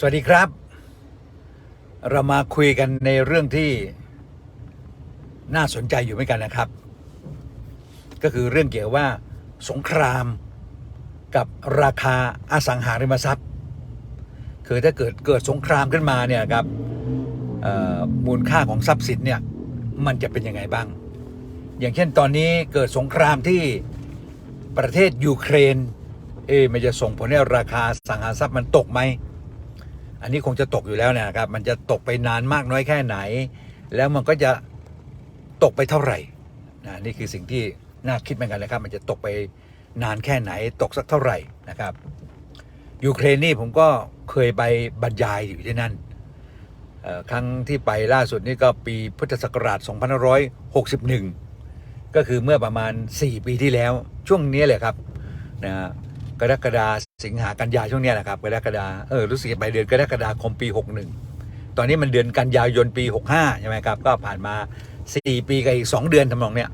สวัสดีครับ เรามาคุยกันในเรื่องที่น่าสนใจอยู่เหมือนกันนะครับ ก็คือเรื่องเกี่ยวว่าสงครามกับราคาอสังหาริมทรัพย์ คือถ้าเกิดเกิดสงครามขึ้นมาเนี่ยครับมูลค่าของทรัพย์สินเนี่ยมันจะเป็นยังไงบ้าง อย่างเช่นตอนนี้เกิดสงครามที่ประเทศยูเครน เอ๊มันจะส่งผลให้ราคาสังหารทรัพย์มันตกไหม อันนี้คงจะตกอยู่แล้วนะครับ มันจะตกไปนานมากน้อยแค่ไหน แล้วมันก็จะตกไปเท่าไหร่นะนี่คือสิ่งที่น่าคิดเหมือนกันนะครับ มันจะตกไปนานแค่ไหน ตกสักเท่าไหร่นะครับยูเครนนี่ผมก็เคยไปบรรยายอยู่ที่นั่นครั้งที่ไปล่าสุดนี่ก็ปีพุทธศักราช 2561 ก็คือเมื่อประมาณ 4 ปีที่แล้วช่วงนี้เลยครับนะฮะกรกฎา สิงหากันยาช่วงเนี้ยนะครับกรกฎาเออรู้สึกไปเดือนกรกฎาคมปี 61 ตอนนี้มันเดือนกันยายนปี 65 ใช่ไหมครับ ก็ผ่านมา 4 ปีกับอีก 2 เดือนทำนองเนี้ย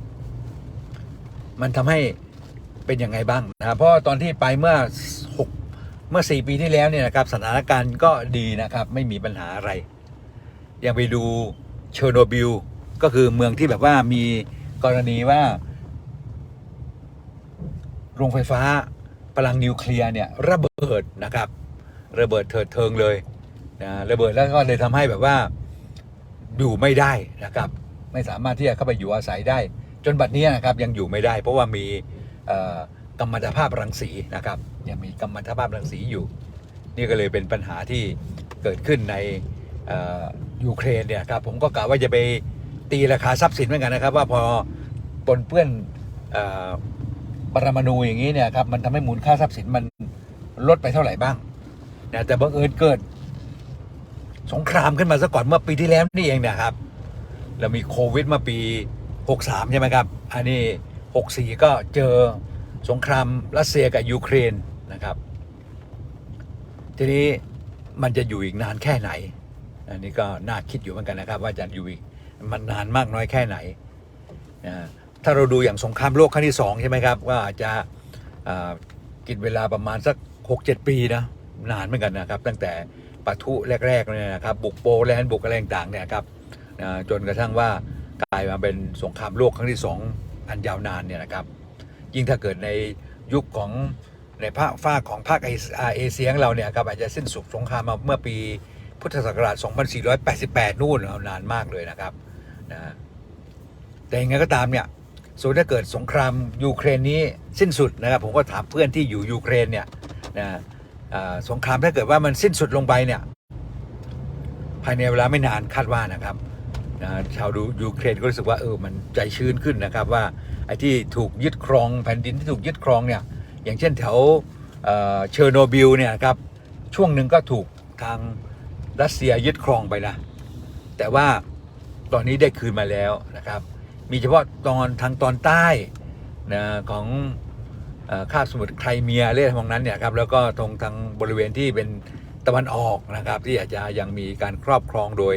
มันทำให้เป็นยังไงบ้างนะครับเพราะตอนที่ไปเมื่อ 6 เมื่อ 4 ปีที่แล้วเนี่ยนะครับสถานการณ์ก็ดีนะครับ ไม่มีปัญหาอะไร ยังไปดูเชอร์โนบิลก็คือเมืองที่แบบว่ามีกรณีว่าโรงไฟฟ้า พลังนิวเคลียร์เนี่ยระเบิดนะครับ ระเบิดเถิดเทิงเลยนะระเบิดแล้วก็เลยทำให้แบบว่าอยู่ไม่ได้นะครับ ไม่สามารถที่จะเข้าไปอยู่อาศัยได้ จนบัดนี้นะครับยังอยู่ไม่ได้ เพราะว่ามีกัมมันตภาพรังสีนะครับยังมีกัมมันตภาพรังสีอยู่ นี่ก็เลยเป็นปัญหาที่เกิดขึ้นในยูเครนเนี่ยครับผมก็กะว่าจะไปตีราคาทรัพย์สินเหมือนกันนะครับ ว่าพอปนเปื้อน ปรมาณูอย่างนี้เนี่ยครับมันทำให้มูลค่าทรัพย์สินมันลดไปเท่าไหร่บ้างนะแต่บังเอิญเกิด สงครามขึ้นมาซะก่อนเมื่อปีที่แล้วนี่เองเนะครับ เรามีโควิดมาปี 63 ใช่ไหมครับ อันนี้ 64 ก็เจอสงครามรัสเซียกับยูเครนนะครับ ทีนี้มันจะอยู่อีกนานแค่ไหน อันนี้ก็น่าคิดอยู่เหมือนกันนะครับ ว่าจะอยู่อีกมันนานมากน้อยแค่ไหนนะ ถ้าเราดูอย่างสงครามโลกครั้งที่สองใช่ไหมครับว่าอาจจะกินเวลาประมาณสัก 6-7 ปีนะนานเหมือนกันนะครับ ตั้งแต่ปะทุแรกๆเนี่ยนะครับบุกโปแลนด์บุกอะไรต่างเนี่ยครับจนกระทั่งว่ากลายมาเป็นสงครามโลกครั้งที่สองอันยาวนานเนี่ยนะครับยิ่งถ้าเกิดในยุคของในภาคฝาของภาคเอเชียเอเชียของเราเนี่ยครับอาจจะสิ้นสุดสงครามมาเมื่อปีพุทธศักราช 2488 นู่นนานมากเลยนะครับนะแต่ยังไงก็ตามเนี่ย ส่วนถ้าเกิดสงครามยูเครนนี้สิ้นสุดนะครับผมก็ถามเพื่อนที่อยู่ยูเครนเนี่ยนะสงครามถ้าเกิดว่ามันสิ้นสุดลงไปเนี่ยภายในเวลาไม่นานคาดว่านะครับนะชาวดูยูเครนก็รู้สึกว่าเออมันใจชื้นขึ้นนะครับว่าไอ้ที่ถูกยึดครองแผ่นดินที่ถูกยึดครองเนี่ยอย่างเช่นแถวเชอร์โนบิลเนี่ยครับช่วงหนึ่งก็ถูกทางรัสเซียยึดครองไปนะแต่ว่าตอนนี้ได้คืนมาแล้วนะครับ มีเฉพาะตอนทางตอนใต้นะของอคาบสมุทรไครเมียเรื่องของนั้นเนี่ยครับแล้วก็ตรงทางบริเวณที่เป็นตะวันออกนะครับ ที่อาจจะยังมีการครอบครองโดย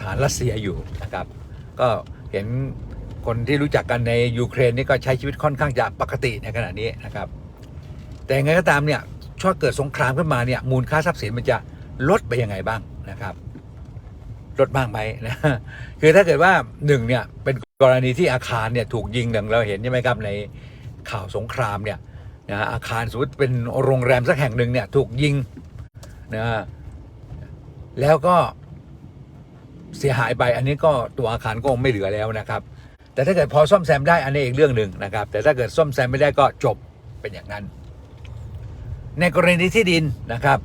ฐานรัสเซียอยู่นะครับ ก็เห็นคนที่รู้จักกันในยูเครนนี่ก็ใช้ชีวิตค่อนข้างจะปกติในขณะนี้นะครับ แต่ไงก็ตามเนี่ยช่วเกิดสงครามขึ้นมาเนี่ยมูลค่าทรัพย์สินมันจะลดไปยังไงบ้างนะครับ ลดบ้างไหมนะ คือถ้าเกิดว่าหนึ่งเนี่ยเป็นกรณีที่อาคารเนี่ยถูกยิงดังเราเห็นใช่ไหมครับในข่าวสงครามเนี่ยนะอาคารสมมติเป็นโรงแรมสักแห่งหนึ่งเนี่ยถูกยิงนะแล้วก็เสียหายไป อันนี้ก็ตัวอาคารก็คงไม่เหลือแล้วนะครับ แต่ถ้าเกิดพอซ่อมแซมได้อันนี้อีกเรื่องหนึ่งนะครับ แต่ถ้าเกิดซ่อมแซมไม่ได้ก็จบเป็นอย่างนั้น ในกรณีที่ดินนะครับ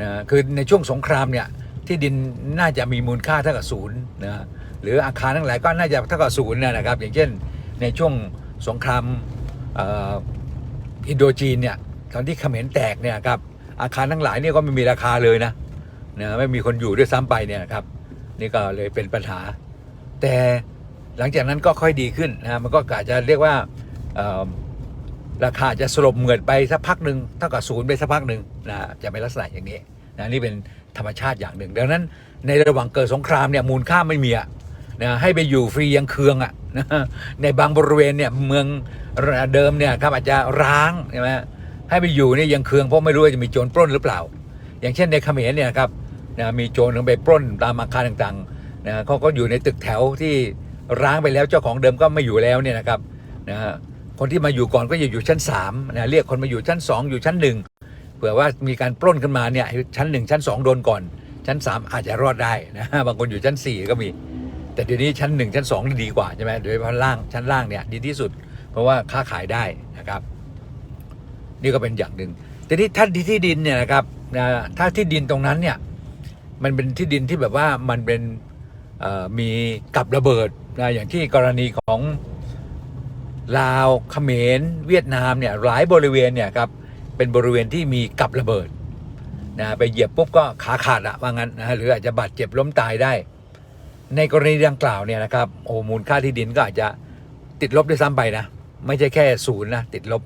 นะคือในช่วงสงครามเนี่ย ที่ดินน่าจะมีมูลค่าเท่ากับศูนย์นะหรืออาคารทั้งหลายก็น่าจะเท่ากับศูนย์นะครับ อย่างเช่นในช่วงสงครามอินโดจีนเนี่ยตอนที่เขมรแตกเนี่ยครับอาคารทั้งหลายเนี่ยก็ไม่มีราคาเลยนะนะไม่มีคนอยู่ด้วยซ้ำไปเนี่ยครับ นี่ก็เลยเป็นปัญหา แต่หลังจากนั้นก็ค่อยดีขึ้นนะมันก็อาจจะเรียกว่าราคาจะสลบเหมือดไปสักพักหนึ่งเท่ากับศูนย์ไปสักพักหนึ่งนะจะเป็นลักษณะอย่างนี้ นะนี่เป็นธรรมชาติอย่างหนึ่ง ดังนั้นในระหว่างเกิดสงครามเนี่ยมูลค่าไม่มีอะนะให้ไปอยู่ฟรียังเคืองอะนะในบางบริเวณเนี่ยเมืองเดิมเนี่ยครับอาจจะร้างใช่ไหมให้ไปอยู่เนี่ยยังเคืองเพราะไม่รู้ว่าจะมีโจรปล้นหรือเปล่า อย่างเช่นในเขมรเนี่ยครับนะมีโจรลงไปปล้นตามอาคารต่างๆนะเขาก็อยู่ในตึกแถวที่ร้างไปแล้วเจ้าของเดิมก็ไม่อยู่แล้วเนี่ยนะครับนะคนที่มาอยู่ก่อนก็จะอยู่ชั้น3นะเรียกคนมาอยู่ชั้น 2 อยู่ชั้น 1 เผื่อว่ามีการปล้นขึ้นมาเนี่ยชั้น1ชั้น2โดนก่อน ชั้น3อาจจะรอดได้นะบางคนอยู่ชั้น4ก็มี แต่เดี๋ยวนี้ชั้น1ชั้น2ดีกว่าใช่ไหมโดยเฉพาะล่างชั้นล่างเนี่ยดีที่สุด เพราะว่าค้าขายได้นะครับ นี่ก็เป็นอย่างหนึ่งทีนี้ถ้าที่ดินเนี่ยนะครับนะถ้าที่ดินตรงนั้นเนี่ยมันเป็นที่ดินที่แบบว่ามันเป็นมีกับระเบิดนะอย่างที่กรณีของลาวเขมรเวียดนามเนี่ยหลายบริเวณเนี่ยครับ เป็นบริเวณที่มีกับระเบิดนะไปเหยียบปุ๊บก็ขาขาดอะว่างั้นนะหรืออาจจะบาดเจ็บล้มตายได้ ในกรณีดังกล่าวเนี่ยนะครับโอ้มูลค่าที่ดินก็อาจจะติดลบด้วยซ้ำไปนะ ไม่ใช่แค่ศูนย์นะติดลบ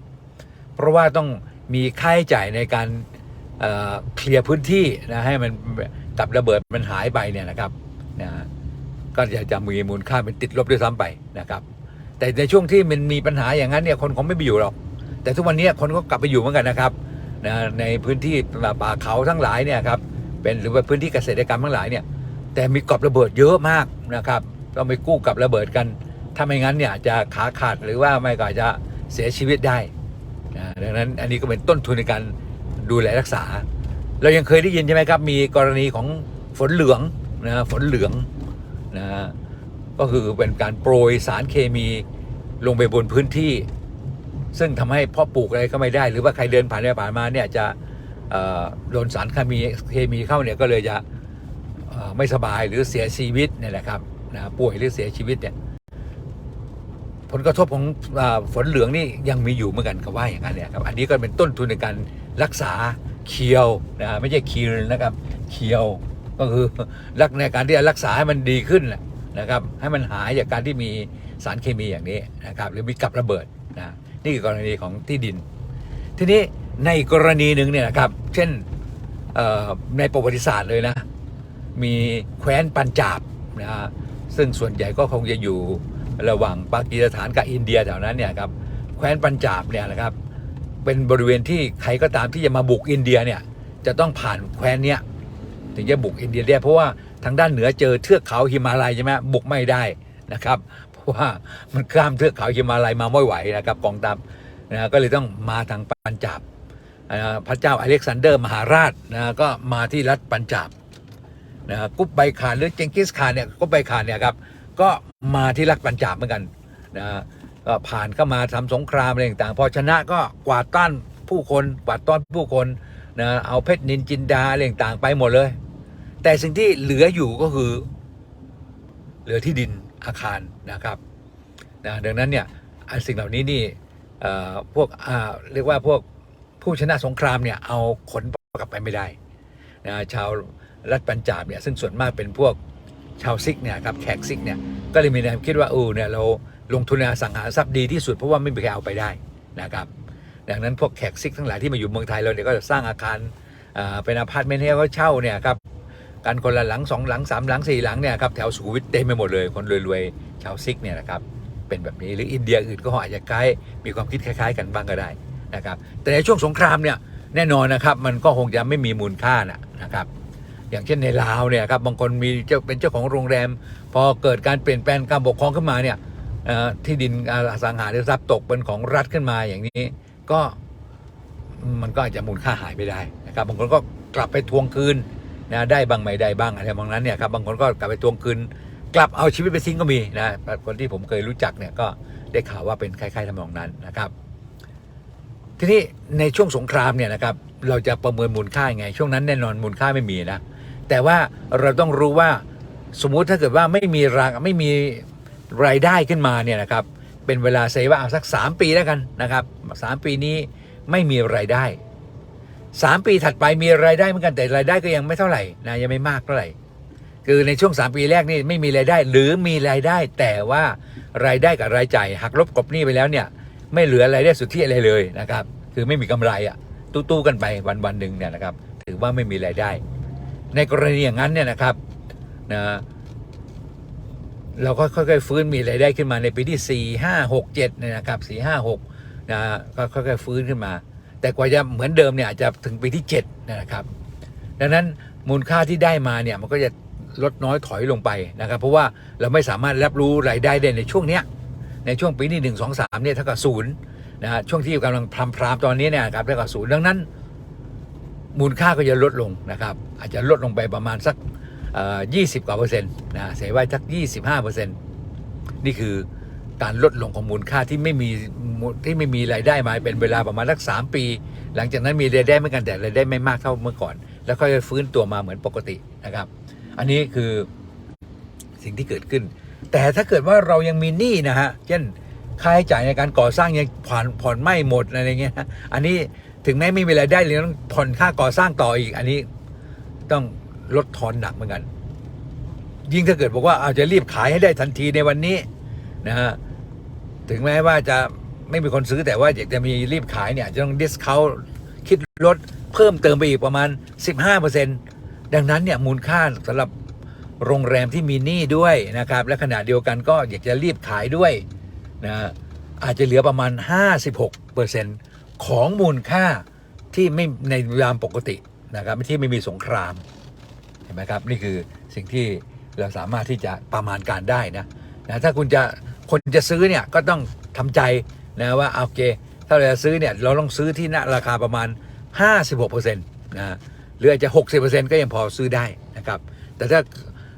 เพราะว่าต้องมีค่าใช้จ่ายในการเอ่อเคลียร์พื้นที่นะให้มันกับระเบิดมันหายไปเนี่ยนะครับนะก็จะจะมีมูลค่าเป็นติดลบด้วยซ้ำไปนะครับ แต่ในช่วงที่มันมีปัญหาอย่างนั้นเนี่ยคนคงไม่ไปอยู่หรอก แต่ทุกวันนี้คนก็กลับไปอยู่เหมือนกันนะครับนะในพื้นที่ป่าเขาทั้งหลายเนี่ยครับเป็นหรือว่าพื้นที่เกษตรกรรมทั้งหลายเนี่ยแต่มีกับระเบิดเยอะมากนะครับต้องไปกู้กับระเบิดกัน ถ้าไม่งั้นเนี่ยจะขาขาดหรือว่าไม่ก็จจะเสียชีวิตได้นะดังนั้นอันนี้ก็เป็นต้นทุนในการดูแลรักษา เรายังเคยได้ยินใช่ไหมครับ มีกรณีของฝนเหลืองนะฝนเหลืองนะก็คือเป็นการโปรยสารเคมีลงไปบนพื้นที่ ซึ่งทำให้พ่อปลูกอะไรก็ไม่ได้ หรือว่าใครเดินผ่านไปผ่านมาเนี่ยจะโดนสารเคมีเคมีเข้าเนี่ยก็เลยจะไม่สบายหรือเสียชีวิตเนี่ยแหละครับนะป่วยหรือเสียชีวิตเนี่ยผลกระทบของอฝนเหลืองนี่ยังมีอยู่เหมือนกันเขาว่าอย่างนั้นเนี่ยครับอันนี้ก็เป็นต้นทุนในการรักษาเคียวนะไม่ใช่คีรนะครับเคียวก็คือรักในการที่จะรักษาให้มันดีขึ้นนะครับ ให้มันหายจากการที่มีสารเคมีอย่างนี้นะครับ หรือมีกับระเบิดนะ นี่คือกรณีของที่ดิน ทีนี้ในกรณีหนึ่งเนี่ยนะครับ เช่นในประวัติศาสตร์เลยนะ มีแคว้นปัญจาบนะฮะซึ่งส่วนใหญ่ก็คงจะอยู่ระหว่างปากีสถานกับอินเดียแถวนั้นเนี่ยครับแคว้นปัญจาบเนี่ยนะครับ เป็นบริเวณที่ใครก็ตามที่จะมาบุกอินเดียเนี่ยจะต้องผ่านแคว้นเนี้ยถึงจะบุกอินเดียได้เพราะว่าทางด้านเหนือเจอเทือกเขาหิมาลัยใช่ไหมบุกไม่ได้นะครับ ว่ามันข้ามเทือกเขาหิมาลัยมาไม่ไหวนะครับกองทัพนะก็เลยต้องมาทางปัญจาบอ่าพระเจ้าอเล็กซานเดอร์มหาราชนะก็มาที่รัฐปัญจาบนะกุ๊บใบขานหรือเจงกิสขานเนี่ยกุ๊บใบขานเนี่ยครับก็มาที่รักปัญจาบเหมือนกันนะก็ผ่านเข้ามาทำสงครามอะไรต่างๆพอชนะก็กวาดต้านผู้คนกวาดต้อนผู้คนนะเอาเพชรนินจินดาอะไรต่างๆไปหมดเลย แต่สิ่งที่เหลืออยู่ก็คือเหลือที่ดิน อาคารนะครับนะดังนั้นเนี่ยสิ่งเหล่านี้นี่พวกเรียกว่าพวกผู้ชนะสงครามเนี่ยเอาขนกลับไปไม่ได้นะชาวรัฐปัญจาบเนี่ยซึ่งส่วนมากเป็นพวกชาวซิกเนี่ยครับแขกซิกเนี่ยก็เลยมีแนวคิดว่าเออเนี่ยเราลงทุนในสังหารทรัพย์ดีที่สุดเพราะว่าไม่มีใครเอาไปได้นะครับดังนั้นพวกแขกซิกทั้งหลายที่มาอยู่เมืองไทยเราเนี่ยก็จะสร้างอาคารเป็นอพาร์ตเมนต์ให้เขาเช่าเนี่ยครับ กันคนละหลังสองหลังสามหลังสี่หลังเนี่ยครับแถวสุขุมวิทเต็มไปหมดเลยคนรวยๆชาวซิกเนี่ยนะครับเป็นแบบนี้หรืออินเดียอื่นก็อาจจะคล้มีความคิดคล้าย ๆ กันบ้างก็ได้นะครับแต่ในช่วงสงครามเนี่ยแน่นอนนะครับมันก็คงจะไม่มีมูลค่านะนะครับอย่างเช่นในลาวเนี่ยครับบางคนมีเจ้าเป็นเจ้าของโรงแรม พอเกิดการเปลี่ยนแปลงการปกครองขึ้นมาเนี่ยที่ดินอสังหาริมทรัพย์ตกเป็นของรัฐขึ้นมาอย่างนี้ก็มันก็อาจจะมูลค่าหายไปได้นะครับบางคนก็กลับไปทวงคืน นะได้บ้างไม่ได้บ้างอะไรบางนั้นเนี่ยครับบางคนก็กลับไปทวงคืนกลับเอาชีวิตไปทิ้งก็มีนะคนที่ผมเคยรู้จักเนี่ยก็ได้ข่าวว่าเป็นคล้ายๆทำนองนั้นนะครับ ทีนี้ในช่วงสงครามเนี่ยนะครับเราจะประเมินมูลค่ายังไง ช่วงนั้นแน่นอนมูลค่าไม่มีนะแต่ว่าเราต้องรู้ว่าสมมุติถ้าเกิดว่าไม่มีรางไม่มีรายได้ขึ้นมาเนี่ยนะครับเป็นเวลาเซว่าเอาสัก 3 ปีแล้วกันนะครับสามปีนี้ไม่มีรายได้ 3ปีถัดไปมีรายได้เหมือนกันแต่รายได้ก็ยังไม่เท่าไหร่นะยังไม่มากเท่าไหร่ คือในช่วง 3 ปีแรกนี่ไม่มีรายได้ หรือมีรายได้ แต่ว่ารายได้กับรายจ่ายหักลบกบหนี้ไปแล้วเนี่ย ไม่เหลือรายได้สุทธิอะไรเลยนะครับ คือไม่มีกำไรอะตู้ๆกันไปวันวันหนึ่งเนี่ยนะครับ ถือว่าไม่มีรายได้ ในกรณีอย่างนั้นเนี่ยนะครับนะเราก็ค่อยๆฟื้นมีรายได้ขึ้นมาในปีที่ 4 5 6 7เนี่ยนะครับ4 5 6นะก็ค่อยๆฟื้นขึ้นมา แต่กว่าจะเหมือนเดิมเนี่ยอาจจะถึงปีที่ 7 นะครับ ดังนั้นมูลค่าที่ได้มาเนี่ยมันก็จะลดน้อยถอยลงไปนะครับ เพราะว่าเราไม่สามารถรับรู้รายได้ได้ในช่วงเนี้ยในช่วงปีนี้หนึ่งสองสามเนี่ยเท่ากับศูนย์นะฮะช่วงที่กำลังพรำพรามตอนนี้เนี่ยครับเท่ากับศูนย์ดังนั้น มูลค่าก็จะลดลงนะครับ อาจจะลดลงไปประมาณสักยี่สิบกว่าเปอร์เซ็นต์นะเสียไว้สักยี่สิบห้าเปอร์เซ็นต์นี่คือ การลดลงของมูลค่าที่ไม่มีที่ไม่มีรายได้มาเป็นเวลาประมาณสักสามปี หลังจากนั้นมีรายได้เหมือนกันแต่รายได้ไม่มากเท่าเมื่อก่อน แล้วก็จะฟื้นตัวมาเหมือนปกตินะครับ อันนี้คือสิ่งที่เกิดขึ้น แต่ถ้าเกิดว่าเรายังมีหนี้นะฮะเช่นค่าใช้จ่ายในการก่อสร้างยังผ่อนผ่อนไม่หมดอะไรเงี้ยอันนี้ถึงแม้ไม่มีรายได้เลยต้องผ่อนค่าก่อสร้างต่ออีก อันนี้ต้องลดทอนหนักเหมือนกัน ยิ่งถ้าเกิดบอกว่าอาจจะรีบขายให้ได้ทันทีในวันนี้นะฮะ ถึงแม้ว่าจะไม่มีคนซื้อแต่ว่าอยากจะมีรีบขายเนี่ยจจะต้องดิสเขาคิดลดเพิ่มเติมไปอีกประมาณ 15%ดังนั้นเนี่ยมูลค่าสำหรับโรงแรมที่มีหนี้ด้วยนะครับ และขณะเดียวกันก็อยากจะรีบขายด้วยนะอาจจะเหลือประมาณ 56%ของมูลค่าที่ไม่ในยามปกตินะครับที่ไม่มีสงครามเห็นไหมครับ นี่คือสิ่งที่เราสามารถที่จะประมาณการได้นะนะถ้าคุณจะ คนจะซื้อเนี่ยก็ต้องทำใจนะว่าโอเค ถ้าเราจะซื้อเนี่ยเราต้องซื้อที่ณราคาประมาณ 56%นะหรืออาจจะ 60%ก็ยังพอซื้อได้นะครับ แต่ถ้า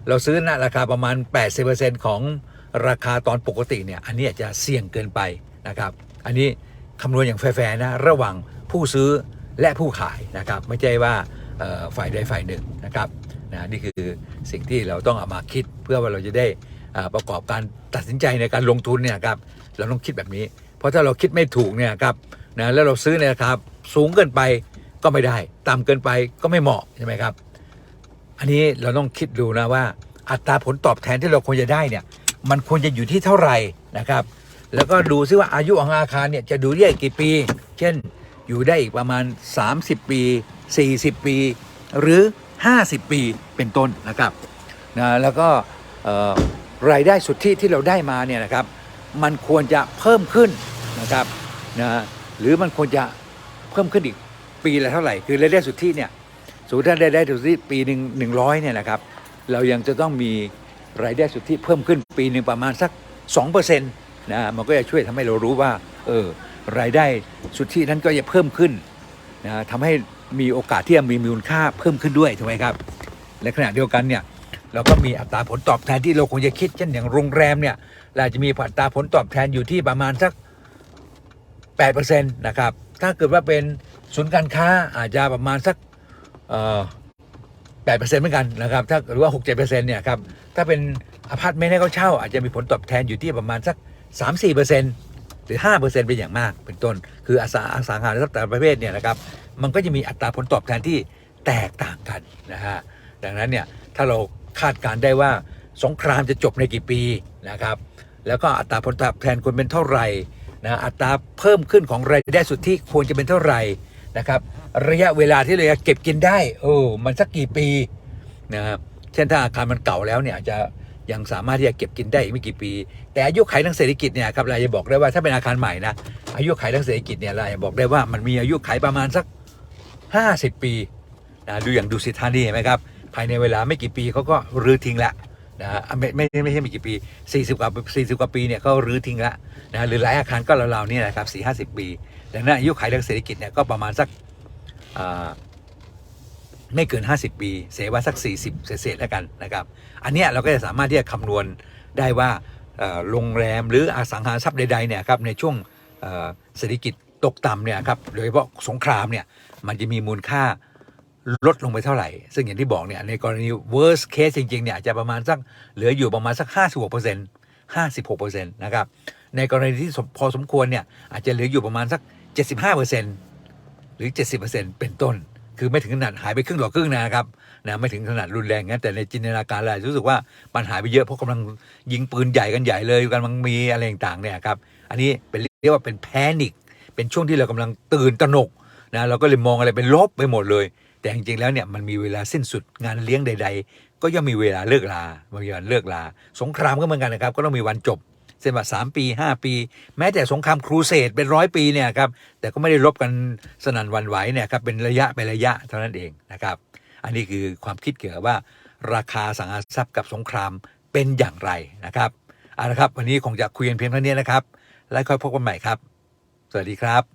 เราซื้อณราคาประมาณ 80%ของราคาตอนปกติเนี่ยอันนี้อาจจะเสี่ยงเกินไปนะครับ อันนี้คำนวณอย่างแฟร์นะระหว่างผู้ซื้อและผู้ขายนะครับ ไม่ใช่ว่าฝ่ายใดฝ่ายหนึ่งนะครับนะนี่คือสิ่งที่เราต้องเอามาคิดเพื่อว่าเราจะได้ ประกอบการตัดสินใจในการลงทุนเนี่ยครับเราต้องคิดแบบนี้ เพราะถ้าเราคิดไม่ถูกเนี่ยครับนะแล้วเราซื้อในราคาสูงเกินไปก็ไม่ได้ต่ำเกินไปก็ไม่เหมาะใช่ไหมครับ อันนี้เราต้องคิดดูนะว่า อัตราผลตอบแทนที่เราควรจะได้เนี่ยมันควรจะอยู่ที่เท่าไหร่นะครับ แล้วก็ดูซิว่าอายุของอาคารเนี่ยจะดูได้อีกกี่ปี เช่นอยู่ได้อีกประมาณ 30 ปี 40 ปี หรือ 50 ปีเป็นต้นนะครับนะแล้วก็ รายได้สุทธิที่เราได้มาเนี่ยนะครับ มันควรจะเพิ่มขึ้นนะครับนะหรือมันควรจะเพิ่มขึ้นอีกปีละเท่าไหร่ คือรายได้สุทธิเนี่ยสมมติถ้ารายได้สุทธิปีหนึ่งหนึ่งร้อยเนี่ยนะครับ เรายังจะต้องมีรายได้สุทธิเพิ่มขึ้นปีหนึ่งประมาณสัก2%นะมันก็จะช่วยทำให้เรารู้ว่าเออรายได้สุทธินั้นก็จะเพิ่มขึ้นนะทำให้มีโอกาสที่จะมีมูลค่าเพิ่มขึ้นด้วยถูกไหมครับ และขณะเดียวกันเนี่ย เราก็มีอัตราผลตอบแทนที่เราควรจะคิดเช่นอย่างโรงแรมเนี่ยเราจะมีอัตราผลตอบแทนอยู่ที่ประมาณสัก8%นะครับถ้าเกิดว่าเป็นศูนย์การค้าอาจจะประมาณสักเอ่อ8%เหมือนกันนะครับถ้าหรือว่า6-7%เปอร์เซ็นต์เนี่ยครับถ้าเป็นอพาร์ตเมนต์ให้เขาเช่า อาจจะมีผลตอบแทนอยู่ที่ประมาณสัก3-4%หรือ5%เป็นอย่างมากเป็นต้น คืออสังอสังหาริมทรัพย์แต่ละประเภทเนี่ยนะครับมันก็จะมีอัตราผลตอบแทนที่แตกต่างกันนะฮะดังนั้นเนี่ยถ้าเรา คาดการได้ว่าสงครามจะจบในกี่ปีนะครับ แล้วก็อัตราผลตอบแทนควรเป็นเท่าไหร่นะอัตราเพิ่มขึ้นของรายได้สุทธิควรจะเป็นเท่าไหร่นะครับ ระยะเวลาที่เราจะเก็บกินได้โอ้มันสักกี่ปีนะครับเช่นถ้าอาคารมันเก่าแล้วเนี่ยจจะยังสามารถที่จะเก็บกินได้อีกไม่กี่ปี แต่อายุขัยทางเศรษฐกิจเนี่ยครับเราจะบอกได้ว่าถ้าเป็นอาคารใหม่นะอายุขัยทางเศรษฐกิจเนี่ยเราจะบอกได้ว่ามันมีอายุขัยประมาณสัก 50 ปีนะดูอย่างดูสิทธานีเห็นไหมครับ ภายในเวลาไม่กี่ปีเขาก็รื้อทิ้งละนะฮะไม่ไม่ไม่ไม่ใช่ไม่กี่ปี 40 กว่า 40 กว่าปีเนี่ยเขารื้อทิ้งละนะหรือหลายอาคารก็ราวๆนี่แหละครับ4 50ปี ดังนั้นอายุขัยทางเศรษฐกิจเนี่ยก็ประมาณสักไม่เกิน 50 ปี เสียว่าสัก 40 เศษๆแล้วกันนะครับ อันเนี้ยเราก็จะสามารถที่จะคำนวณได้ว่าโรงแรมหรืออสังหาริมทรัพย์ใดๆเนี่ยครับในช่วงเศรษฐกิจตกต่ำเนี่ยครับโดยเฉพาะสงครามเนี่ยมันจะมีมูลค่า ลดลงไปเท่าไหร่ ซึ่งอย่างที่บอกเนี่ยในกรณี worst case จริงๆเนี่ยอาจจะประมาณสักเหลืออยู่ประมาณสัก 56% 56%นะครับในกรณีที่พอสมควรเนี่ยอาจจะเหลืออยู่ประมาณสัก 75%หรือ 70%เป็นต้น คือไม่ถึงขนาดหายไปครึ่งต่อครึ่งนะครับนะไม่ถึงขนาดรุนแรงงั้นแต่ในจินตนาการเราอาจจะรู้สึกว่ามันหายไปเยอะเพราะกำลังยิงปืนใหญ่กันใหญ่เลยกำลังมีอะไรต่างๆเนี่ยครับอันนี้เป็นเรียกว่าเป็นแพนิคเป็นช่วงที่เรากำลังตื่นตระหนกนะเราก็เลยมองอะไรเป็นลบไปหมดเลย แต่จริงๆแล้วเนี่ยมันมีเวลาสิ้นสุดงานเลี้ยงใด ๆ ก็ย่อมมีเวลาเลิกลามีวันเลิกลา สงครามก็เหมือนกันนะครับ ก็ต้องมีวันจบเช่นว่าสามปีห้าปี แม้แต่สงครามครูเสดเป็นร้อยปีเนี่ยครับแต่ก็ไม่ได้รบกันสนั่นวันไหวเนี่ยครับเป็นระยะเป็นระยะเท่านั้นเองนะครับ อันนี้คือความคิดเกี่ยวกับว่า ราคาสังหาทรัพย์กับสงครามเป็นอย่างไรนะครับเอาละครับ วันนี้คงจะคุยกันเพียงเท่านี้นะครับ แล้วค่อยพบกันใหม่ครับ สวัสดีครับ